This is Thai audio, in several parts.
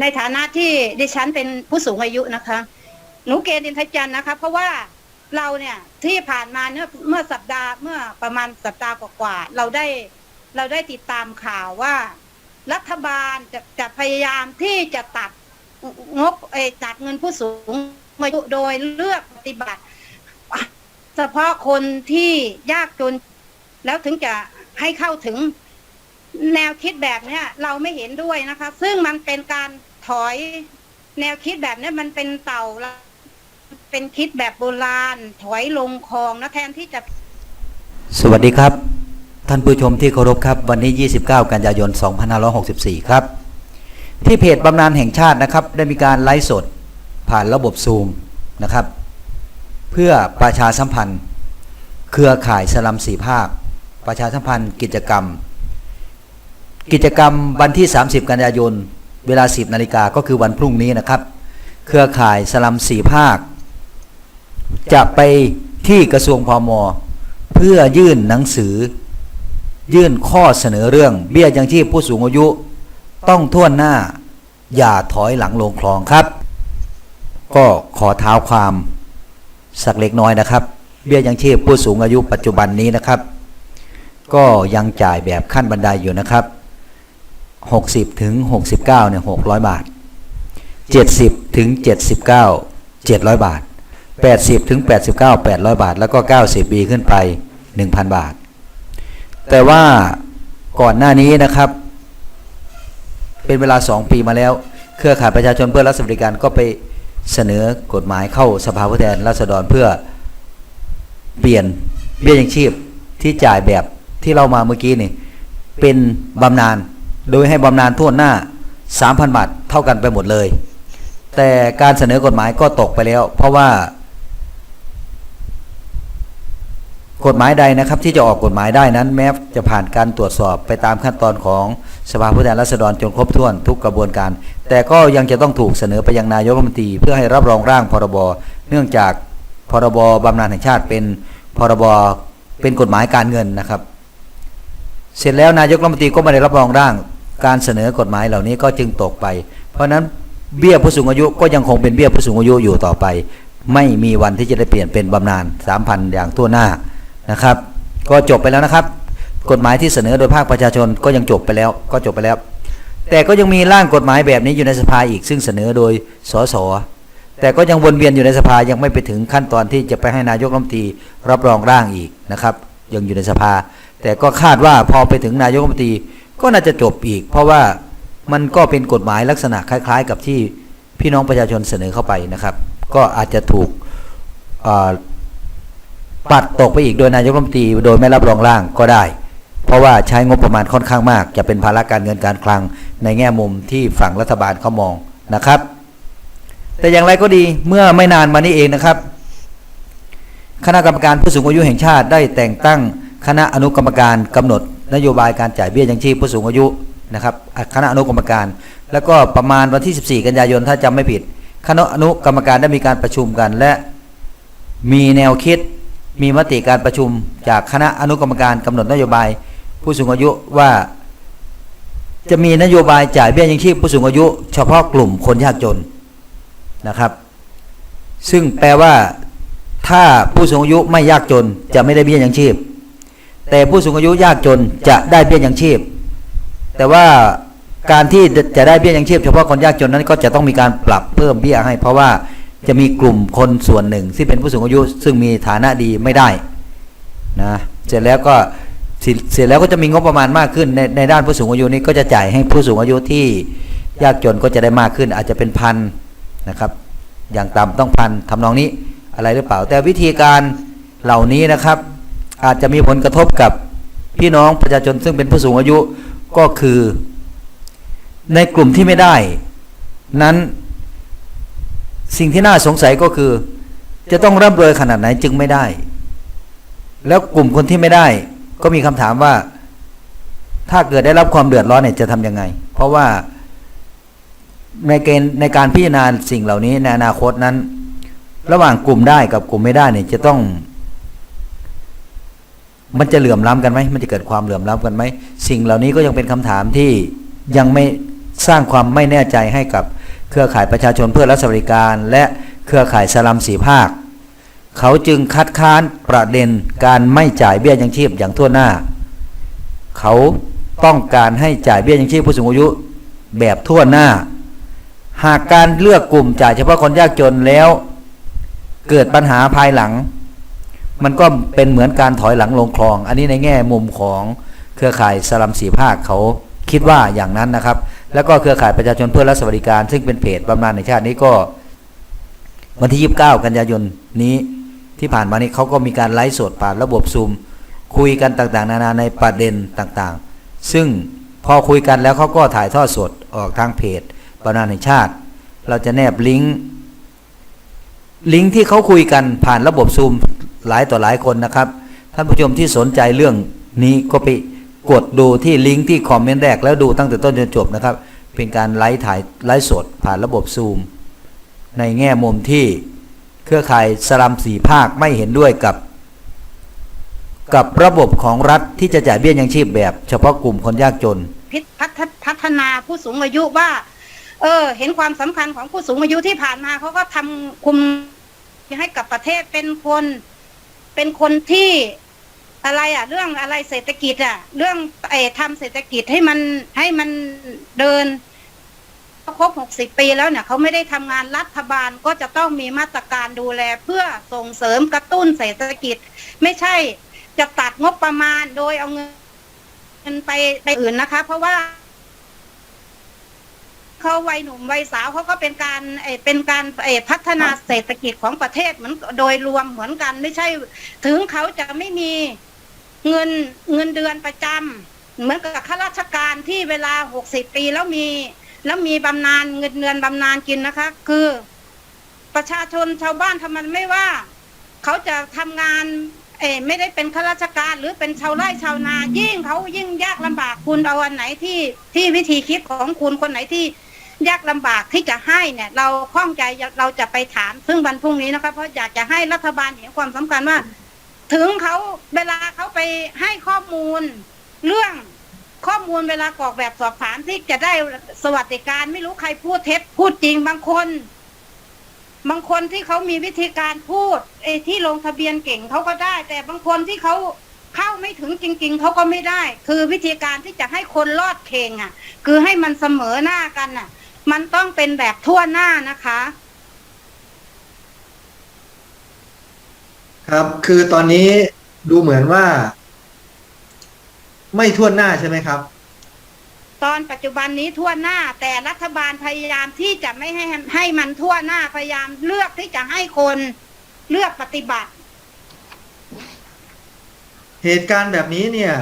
ในฐานะที่ดิฉันเป็นผู้สูงอายุนะคะ หนูเกณฑ์อินทจันทร์นะคะ เพราะว่าเราเนี่ยที่ผ่านมาเนี่ยเมื่อสัปดาห์เมื่อประมาณสัปดาห์กว่าๆเราได้เราได้ติดตามข่าวว่า รัฐบาลจะจะพยายามที่จะตัดงบเออตัดเงินผู้สูงอายุโดยเลือกปฏิบัติ เฉพาะคนที่ยากจน แล้วถึงจะให้เข้าถึง แนวคิดแบบเนี้ยเราไม่เห็นด้วยนะคะ ซึ่งมันเป็นการถอยแนวคิดแบบเนี้ยมันเป็นเต่าเป็นคิดแบบโบราณ ถอยลงคลองนะแทนที่จะ สวัสดีครับ ท่านผู้ชมที่เคารพครับ วันนี้ 29 กันยายน 2564 ครับ ที่เพจบำนาญแห่งชาตินะครับ ได้มีการไลฟ์สดผ่านระบบซูมนะครับ เพื่อประชาสัมพันธ์ เครือข่ายสลัมสีภาค ประชาสัมพันธ์กิจกรรม กิจกรรมวันที่ 30 กันยายน เวลา 10 นาฬิกาก็คือวันพรุ่งนี้นะครับ เครือข่ายสลัมสีภาค จะไปที่กระทรวงพมเพื่อยื่นหนังสือ ยื่นข้อเสนอเรื่อง เบี้ยยังชีพผู้สูงอายุ ต้องท่วนหน้า อย่าถอยหลังลงคลองครับ ก็ขอเท้าความสักเล็กน้อยนะครับ เบี้ยยังชีพผู้สูงอายุปัจจุบันนี้นะครับ ก็ยังจ่ายแบบขั้นบันไดอยู่นะครับ 60 ถึง 69เนี่ย600 บาท 70 ถึง 79 700 บาท 80 ถึง 89 800 บาท แล้วก็ 90 ปีขึ้นไป 1,000 บาท แต่ว่าก่อนหน้านี้นะครับ เป็นเวลา 2 ปีมาแล้ว เครือข่ายประชาชนเพื่อรัฐสวัสดิการก็ไปเสนอกฎหมายเข้าสภาผู้แทนราษฎรเพื่อเปลี่ยนเบี้ยยังชีพที่จ่ายแบบที่เรามาเมื่อกี้นี่เป็นบำนาญ โดยให้บำนาญทั่วหน้า 3,000 บาทเท่ากันไปหมดเลย แต่การเสนอกฎหมายก็ตกไปแล้ว เพราะว่า กฎหมายใดนะครับ ที่จะออกกฎหมายได้นั้น แม้จะผ่านการตรวจสอบไปตามขั้นตอนของสภาผู้แทนราษฎรจนครบถ้วนทุกกระบวนการ แต่ก็ยังจะต้องถูกเสนอไปยังนายกรัฐมนตรีเพื่อให้รับรองร่างพรบเนื่องจากพรบบำนาญแห่งชาติเป็นพรบเป็นกฎหมายการเงินนะครับ เสร็จแล้วนายกรัฐมนตรีก็ไม่ได้รับรองร่าง การเสนอกฎหมายเหล่านี้ก็จึงตกไป เพราะฉะนั้นเบี้ยผู้สูงอายุก็ยังคงเป็นเบี้ยผู้สูงอายุอยู่ต่อไป ไม่มีวันที่จะได้เปลี่ยนเป็นบำนาญ3,000 อย่างทั่วหน้านะครับ ก็จบไปแล้วนะครับ กฎหมายที่เสนอโดยภาคประชาชนก็ยังจบไปแล้ว ก็จบไปแล้ว แต่ก็ยังมีร่างกฎหมายแบบนี้อยู่ในสภาอีกซึ่งเสนอโดยสสแต่ก็ยังวนเวียนอยู่ในสภายังไม่ไปถึงขั้นตอนที่จะไปให้นายกรัฐมนตรีรับรองร่างอีกนะครับ ยังอยู่ในสภา แต่ก็คาดว่าพอไปถึงนายกรัฐมนตรี ก็น่าจะจบอีก เพราะว่ามันก็เป็นกฎหมายลักษณะคล้าย ๆ กับที่พี่น้องประชาชนเสนอเข้าไปนะครับ ก็อาจจะถูกปัดตกไปอีกโดยนายกรัฐมนตรีโดยไม่รับรองร่างก็ได้ เพราะว่าใช้งบประมาณค่อนข้างมาก จะเป็นภาระการเงินการคลังในแง่มุมที่ฝั่งรัฐบาลเขามองนะครับ แต่อย่างไรก็ดีเมื่อไม่นานมานี้เองนะครับ คณะกรรมการผู้สูงอายุแห่งชาติได้แต่งตั้งคณะอนุกรรมการกำหนด นโยบายการจ่ายเบี้ยยังชีพผู้สูงอายุนะครับคณะอนุกรรมการ แล้วก็ประมาณวันที่ 14 กันยายนถ้าจำไม่ผิด คณะอนุกรรมการได้มีการประชุมกันและมีแนวคิดมีมติการประชุมจากคณะอนุกรรมการกำหนดนโยบาย ผู้สูงอายุว่า จะมีนโยบายจ่ายเบี้ยยังชีพผู้สูงอายุ เฉพาะกลุ่มคนยากจนนะครับ ซึ่งแปลว่าถ้าผู้สูงอายุไม่ยากจนจะไม่ได้เบี้ยยังชีพ แต่ผู้สูงอายุยากจนจะได้เบี้ยยังชีพ แต่ว่าการที่จะได้เบี้ยยังชีพเฉพาะคนยากจนนั้นก็จะต้องมีการปรับเพิ่มเบี้ยให้ เพราะว่าจะมีกลุ่มคนส่วนหนึ่งที่เป็นผู้สูงอายุซึ่งมีฐานะดีไม่ได้นะเสร็จแล้วก็เสร็จแล้วก็จะมีงบประมาณมากขึ้นในในด้านผู้สูงอายุนี้ก็จะจ่ายให้ผู้สูงอายุที่ยากจนก็จะได้มากขึ้น อาจจะเป็นพันนะครับ อย่างต่ำต้องพันทำนองนี้อะไรหรือเปล่า แต่วิธีการเหล่านี้นะครับ อาจจะมีผลกระทบกับพี่น้องประชาชนซึ่งเป็นผู้สูงอายุก็คือ ในกลุ่มที่ไม่ได้ นั้นสิ่งที่น่าสงสัยก็คือ จะต้องร่ำรวยขนาดไหนจึงไม่ได้ แล้วกลุ่มคนที่ไม่ได้ ก็มีคำถามว่า ถ้าเกิดได้รับความเดือดร้อนเนี่ยจะทำยังไง เพราะว่าในเกณฑ์ในการพิจารณาสิ่งเหล่านี้ในอนาคตนั้น ระหว่างกลุ่มได้กับกลุ่มไม่ได้เนี่ยจะต้อง มันจะเหลื่อมล้ำกันไหมมันจะเกิดความเหลื่อมล้ำกันไหมสิ่งเหล่านี้ก็ยังเป็นคำถามที่ยังไม่สร้างความไม่แน่ใจให้กับเครือข่ายประชาชนเพื่อรัฐสวัสดิการ และเครือข่ายสลัมสีภาค เขาจึงคัดค้านประเด็นการไม่จ่ายเบี้ยยังชีพอย่างทั่วหน้า เขาต้องการให้จ่ายเบี้ยยังชีพผู้สูงอายุแบบทั่วหน้า หากการเลือกกลุ่มจ่ายเฉพาะคนยากจนแล้ว เกิดปัญหาภายหลัง มันก็เป็นเหมือนการถอยหลังลงคลอง อันนี้ในแง่มุมของเครือข่ายสลัมสีภาคเขาคิดว่าอย่างนั้นนะครับ แล้วก็เครือข่ายประชาชนเพื่อรัฐสวัสดิการ ซึ่งเป็นเพจบำนาญในชาตินี้ก็วันที่ 29 กันยายนนี้ที่ผ่านมานี้เขาก็มีการไลฟ์สดผ่านระบบซูมคุยกันต่างๆ นานาในประเด็นต่างๆ ซึ่งพอคุยกันแล้วเขาก็ถ่ายทอดสดออกทางเพจบำนาญในชาติ เราจะแนบลิงก์ลิงก์ที่เขาคุยกันผ่านระบบซูม หลายต่อหลายคนนะครับ ท่านผู้ชมที่สนใจเรื่องนี้ก็ไปกดดูที่ลิงก์ที่คอมเมนต์แรกแล้วดูตั้งแต่ต้นจนจบนะครับ เป็นการไลฟ์ถ่ายไลฟ์สดผ่านระบบซูม ในแง่มุมที่เครือข่ายสลัมสีภาคไม่เห็นด้วยกับ กับระบบของรัฐที่จะจ่ายเบี้ยยังชีพแบบ เฉพาะกลุ่มคนยากจน พิพัฒพัฒนาผู้สูงอายุว่า เออ เห็นความสำคัญของผู้สูงอายุที่ผ่านมาเขาก็ทำคุมให้กับประเทศเป็นคน เป็นคนที่อะไรอะ เรื่องอะไรเศรษฐกิจอะ เรื่องไอ้ทำเศรษฐกิจให้มันให้มันเดินครบหกสิบปีแล้วเนี่ยเขาไม่ได้ทำงานรัฐบาลก็จะต้องมีมาตรการดูแล เพื่อส่งเสริมกระตุ้นเศรษฐกิจ ไม่ใช่จะตัดงบประมาณโดยเอาเงินไปไปอื่นนะคะ เพราะว่า เขาวัยหนุ่มวัยสาวเขาก็เป็นการเอ่อเป็นการเอ่อพัฒนาเศรษฐกิจของประเทศเหมือนโดยรวมเหมือนกันไม่ใช่ ถึงเขาจะไม่มีเงินเงินเดือนประจำเหมือนกับข้าราชการที่เวลาหกสิบปีแล้วมี แล้วมีบำนาญเงินเดือนบำนาญกินนะคะ คือ ประชาชนชาวบ้านทำไมไม่ว่า เขาจะทำงาน เออไม่ได้เป็นข้าราชการหรือเป็นชาวไร่ชาวนา ยิ่งเขายิ่งยากลำบากคุณเอาอันไหนที่ที่วิธีคิดของคุณคนไหนที่ ยากลำบากที่จะให้เนี่ย เราข้องใจเราจะไปถามซึ่งวันพรุ่งนี้นะคะเพราะอยากจะให้รัฐบาลเห็นความสำคัญว่า ถึงเขาเวลาเขาไปให้ข้อมูล เรื่องข้อมูลเวลากรอกแบบสอบถามที่จะได้สวัสดิการไม่รู้ใครพูดเท็จพูดจริงบางคน บางคนที่เขามีวิธีการพูดไอ้ที่ลงทะเบียนเก่งเขาก็ได้ แต่บางคนที่เขาเข้าไม่ถึงจริง ๆเขาก็ไม่ได้ คือวิธีการที่จะให้คนรอดเคงอะ คือให้มันเสมอหน้ากันอะ มันต้องเป็นแบบทั่วหน้านะคะ ครับ คือตอนนี้ดูเหมือนว่า ไม่ทั่วหน้าใช่ไหมครับ ตอนปัจจุบันนี้ทั่วหน้า แต่รัฐบาลพยายามที่จะไม่ให้ให้มันทั่วหน้าพยายามเลือกที่จะให้คนเลือกปฏิบัติ เหตุการณ์แบบนี้เนี่ย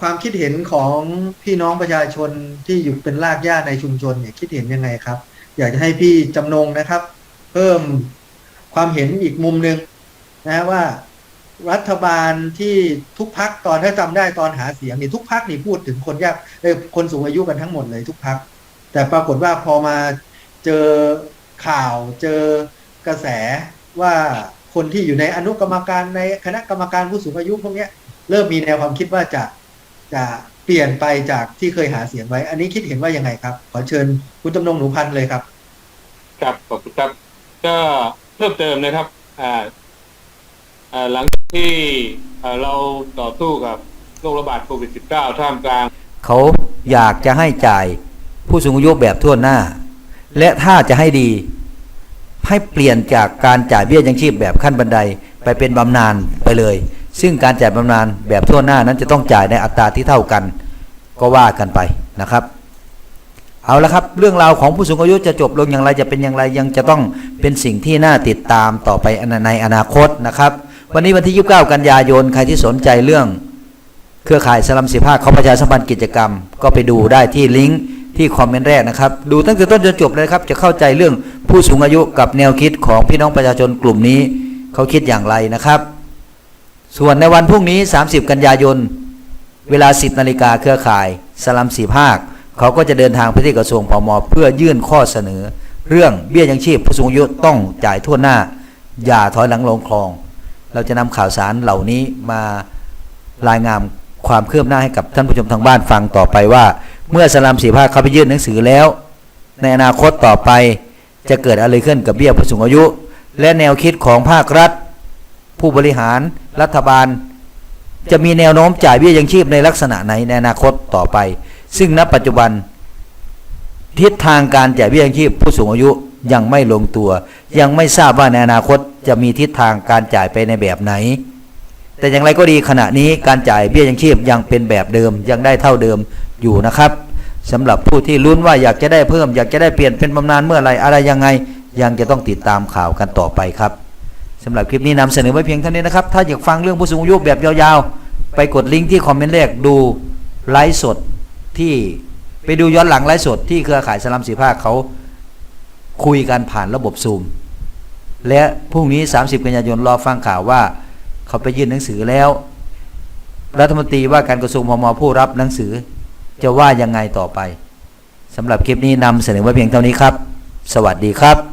ความคิดเห็นของพี่น้องประชาชนที่อยู่เป็นรากหญ้าในชุมชนเนี่ยคิดเห็นยังไงครับ อยากจะให้พี่จำนงนะครับ เพิ่มความเห็นอีกมุมหนึ่งนะว่ารัฐบาลที่ทุกพักตอนถ้าจำได้ตอนหาเสียงนี่ทุกพักนี่พูดถึงคนยากเออคนสูงอายุกันทั้งหมดเลยทุกพัก แต่ปรากฏว่าพอมาเจอข่าวเจอกระแสว่าคนที่อยู่ในอนุกรรมการในคณะกรรมการผู้สูงอายุพวกเนี้ยเริ่มมีแนวความคิดว่าจะ จะเปลี่ยนไปจากที่เคยหาเสียงไว้ อันนี้คิดเห็นว่ายังไงครับ ขอเชิญคุณจำนงหนูพันธ์เลยครับ ครับขอบคุณครับ ก็เพิ่มเติมนะครับ อ่าอ่าหลังจากที่อ่าเราต่อสู้กับโรคระบาดโควิด -19 ท่ามกลาง เขาอยากจะให้จ่ายผู้สูงอายุแบบทั่วหน้า และถ้าจะให้ดี ให้เปลี่ยนจากการจ่ายเบี้ยยังชีพแบบขั้นบันไดไปเป็นบำนาญไปเลย ซึ่งการจ่ายบำนาญแบบทั่วหน้านั้นจะต้องจ่ายในอัตราที่เท่ากัน ก็ว่ากันไปนะครับ เอาละครับ เรื่องราวของผู้สูงอายุจะจบลงอย่างไรจะเป็นอย่างไรยังจะต้องเป็นสิ่งที่น่าติดตามต่อไปในอนาคตนะครับ วันนี้วันที่ 29 กันยายนใครที่สนใจเรื่อง เครือข่ายสลัมสีภาคเขาประชาสัมพันธ์กิจกรรม ก็ไปดูได้ที่ลิงก์ที่คอมเมนต์แรกนะครับ ดูตั้งแต่ต้นจนจบเลยครับ จะเข้าใจเรื่องผู้สูงอายุกับแนวคิดของพี่น้องประชาชนกลุ่มนี้ เขาคิดอย่างไรนะครับ ส่วนในวันพรุ่งนี้ 30 กันยายน เวลา 10นาฬิกาเครือข่ายสลัมสีภาค เขาก็จะเดินทางไปที่กระทรวงพมเพื่อยื่นข้อเสนอ เรื่องเบี้ยยังชีพผู้สูงอายุต้องจ่ายทั่วหน้า อย่าถอยหลังลงคลอง เราจะนำข่าวสารเหล่านี้มารายงานความเคืบหน้าให้กับท่านผู้ชมทางบ้านฟังต่อไปว่า เมื่อสลามสีภาคเขาไปยื่นหนังสือแล้ว ในอนาคตต่อไปจะเกิดอะไรขึ้นกับเบี้ยผู้สูงอายุ และแนวคิดของภาครัฐ ผู้บริหาร รัฐบาลจะมีแนวโน้มจ่ายเบี้ยยังชีพในลักษณะไหนในอนาคตต่อไป ซึ่งณปัจจุบัน ทิศทางการจ่ายเบี้ยยังชีพผู้สูงอายุยังไม่ลงตัว ยังไม่ทราบว่าในอนาคตจะมีทิศทางการจ่ายไปในแบบไหน แต่อย่างไรก็ดีขณะนี้การจ่ายเบี้ยยังชีพยังเป็นแบบเดิมยังได้เท่าเดิมอยู่นะครับสำหรับผู้ที่ลุ้นว่าอยากจะได้เพิ่ม อยากจะได้เปลี่ยนเป็นบำนาญเมื่อไรอะไรยังไง ยังจะต้องติดตามข่าวกันต่อไปครับ สำหรับคลิปนี้นำเสนอไว้เพียงเท่านี้นะครับ ถ้าอยากฟังเรื่องผู้สูงอายุแบบยาวๆ ไปกดลิงก์ที่คอมเมนต์แรกดูไลฟ์สดที่ไปดูย้อนหลังไลฟ์สดที่เครือข่ายสลัมสีภาคเขาคุยกันผ่านระบบซูม และพรุ่งนี้ 30 กันยายนรอฟังข่าวว่า เขาไปยื่นหนังสือแล้ว รัฐมนตรีว่าการกระทรวงมมผู้รับหนังสือ จะว่ายังไงต่อไปสำหรับคลิปนี้นำเสนอไว้เพียงเท่านี้ครับ สวัสดีครับ